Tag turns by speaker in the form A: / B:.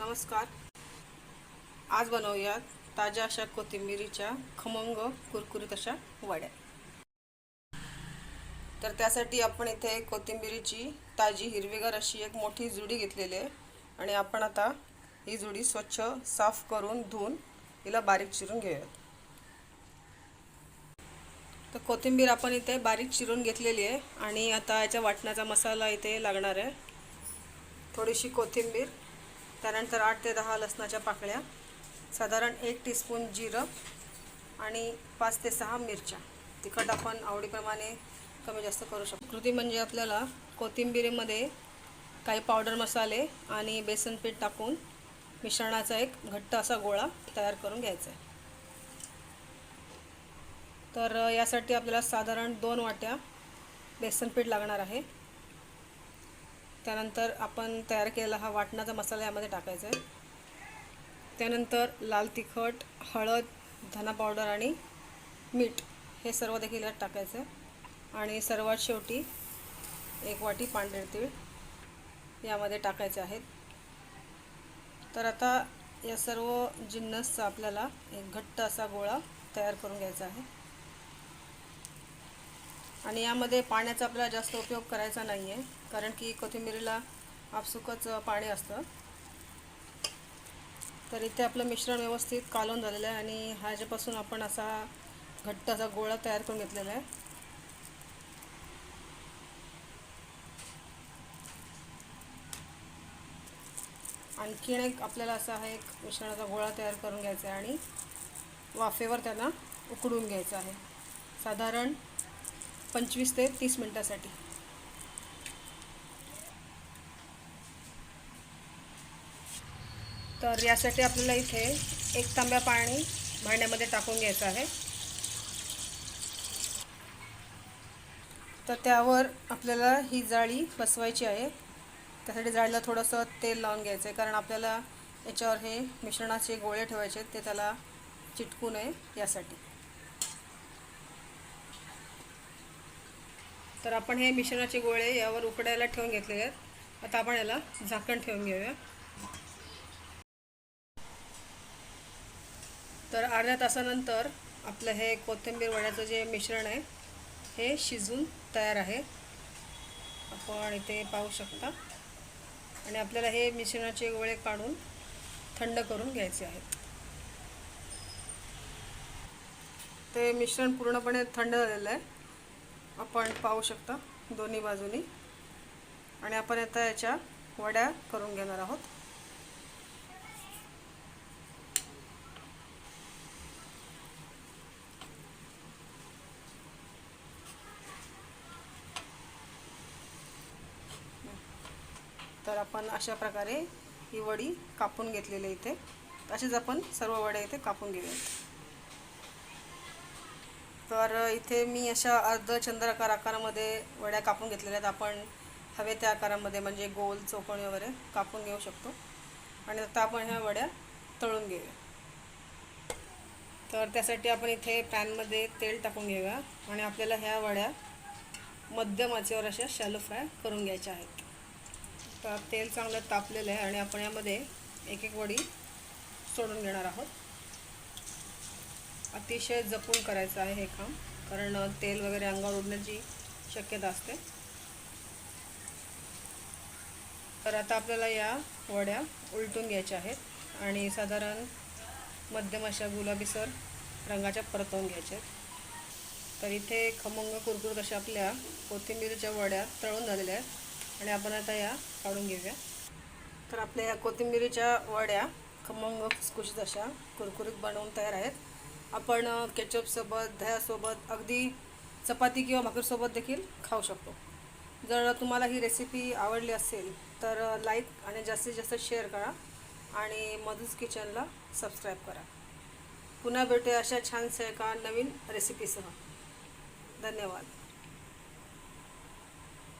A: नमस्कार. आज बनवूया ताज्या अशा कोथिंबिरीच्या खमंग कुरकुरीत अशा वड्या. तर त्यासाठी आपण इथे कोथिंबिरीची ताजी हिरवीगार अशी एक मोठी जुडी घेतलेली आहे आणि आपण आता ही जुडी स्वच्छ साफ करून धुवून हिला बारीक चिरून घेऊयात. तर कोथिंबीर आपण इथे बारीक चिरून घेतलेली आहे आणि आता याच्या वाटण्याचा मसाला इथे लागणार आहे. थोडीशी कोथिंबीर त्यानंतर आठ ते दहा लसणाच्या पाकळ्या साधारण एक टीस्पून जिरं आणि पाच ते सहा मिरच्या. तिखट आपण आवडीप्रमाणे कमी जास्त करू शकतो. कृती म्हणजे आपल्याला कोथिंबिरीमध्ये काही पावडर मसाले आणि बेसन पीठ टाकून मिश्रणाचा एक घट्ट असा गोळा तयार करून घ्यायचा आहे. तर यासाठी आपल्याला साधारण दोन वाट्या बेसन पीठ लागणार आहे. त्यानंतर आपण तयार केलेला हा वाटणाचा मसाला यामध्ये टाकायचा आहे. त्यानंतर लाल तिखट हळद धना पावडर आणि मीठ हे सर्व देखील यात टाकायचं आहे. आणि सर्वात शेवटी एक वाटी पांढरे तीळ यामध्ये टाकायचे आहेत. तर आता या सर्व जिन्नसचा आपल्याला एक घट्ट असा गोळा तयार करून घ्यायचा आहे. आणि यामध्ये पाण्याचा आपल्याला जास्त उपयोग करायचा नाही आहे कारण की कोथिंबिरीला आपसुकच पाणी असतं. तर इथे आपलं मिश्रण व्यवस्थित कालवून झालेलं आहे आणि ह्याच्यापासून आपण असा घट्ट असा गोळा तयार करून घेतलेला आहे. आणखीन एक आपल्याला असा हा एक मिश्रणाचा गोळा तयार करून घ्यायचा आहे आणि वाफेवर त्यांना उकडून घ्यायचं आहे. साधारण पंचवीस ते तीस मिनटासाठी. तर यासाठी आपल्याला इथे एक तांब्या पाणी भांड्यामध्ये टाकून घ्यायचं आहे. तर त्यावर आपल्याला ही जाळी बसवायची आहे. त्यासाठी जाळीला थोडंसं तेल लावून घ्यायचं आहे कारण आपल्याला याच्यावर हे मिश्रणाचे गोळे ठेवायचे आहेत ते त्याला चिटकू नये यासाठी. तर आपण हे मिश्रणाचे गोळे यावर उकडायला ठेवून घेतलेले आहेत. आता आपण याला झाकण ठेवून घेऊया. तर अर्ध्या तासानंतर आपलं हे कोथिंबीर वड्याचं जे मिश्रण आहे हे शिजून तयार आहे. आपण इथे पाहू शकता. आणि आपल्याला हे मिश्रणाचे गोळे काढून थंड करून घ्यायचे आहेत. ते मिश्रण पूर्णपणे थंड झालेलं आहे. आपण पाहू शकता दोन्ही बाजूनी. आणि आपण आता याच्या वड्या करून घेणार आहोत. तर आपण अशा प्रकारे ही वडी कापून घेतलेली इथे. तसेच आपण सर्व वड्या इथे कापून घेऊयात. तर इथे मी अशा अर्धचंद्राकार आकारामध्ये वड्या कापून घेतलेल्या आहेत. आपण हवे त्या आकारामध्ये म्हणजे गोल चौकोनी वगैरे कापून घेऊ शकतो. आणि आता आपण ह्या वड्या तळून घेऊया. तर त्यासाठी आपण इथे पॅनमध्ये तेल टाकून घेऊया. आणि आपल्याला ह्या वड्या मध्यम आचेवर अशा शॅलो फ्राय करून घ्यायच्या आहेत. तर तेल चांगलं तापलेलं आहे आणि आपण यामध्ये एक एक वडी सोडून घेणार आहोत. अतिशय जपून करायचं आहे हे काम कारण तेल वगैरे अंगावर उडण्याची शक्यता असते. तर आता आपल्याला या वड्या उलटून घ्यायच्या आहेत आणि साधारण मध्यम अशा गुलाबीसर रंगाच्या परतवून घ्यायच्या आहेत. तर इथे खमंग कुरकुरत अशा आपल्या कोथिंबीरच्या वड्या तळून झालेल्या आहेत आणि आपण आता या काढून घेऊया. तर आपल्या या कोथिंबिरीच्या वड्या खमंग खुसखुशीत अशा कुरकुरीत बनवून तयार आहेत. आपण केचपसोबत दह्यासोबत अगदी चपाती किंवा भाकरीसोबत देखील खाऊ शकतो. जर तुम्हाला ही रेसिपी आवडली असेल तर लाईक आणि जास्तीत जास्त शेअर करा आणि मधूस किचनला सबस्क्राईब करा. पुन्हा भेटूया अशा छानशा एका नवीन रेसिपीसह धन्यवाद.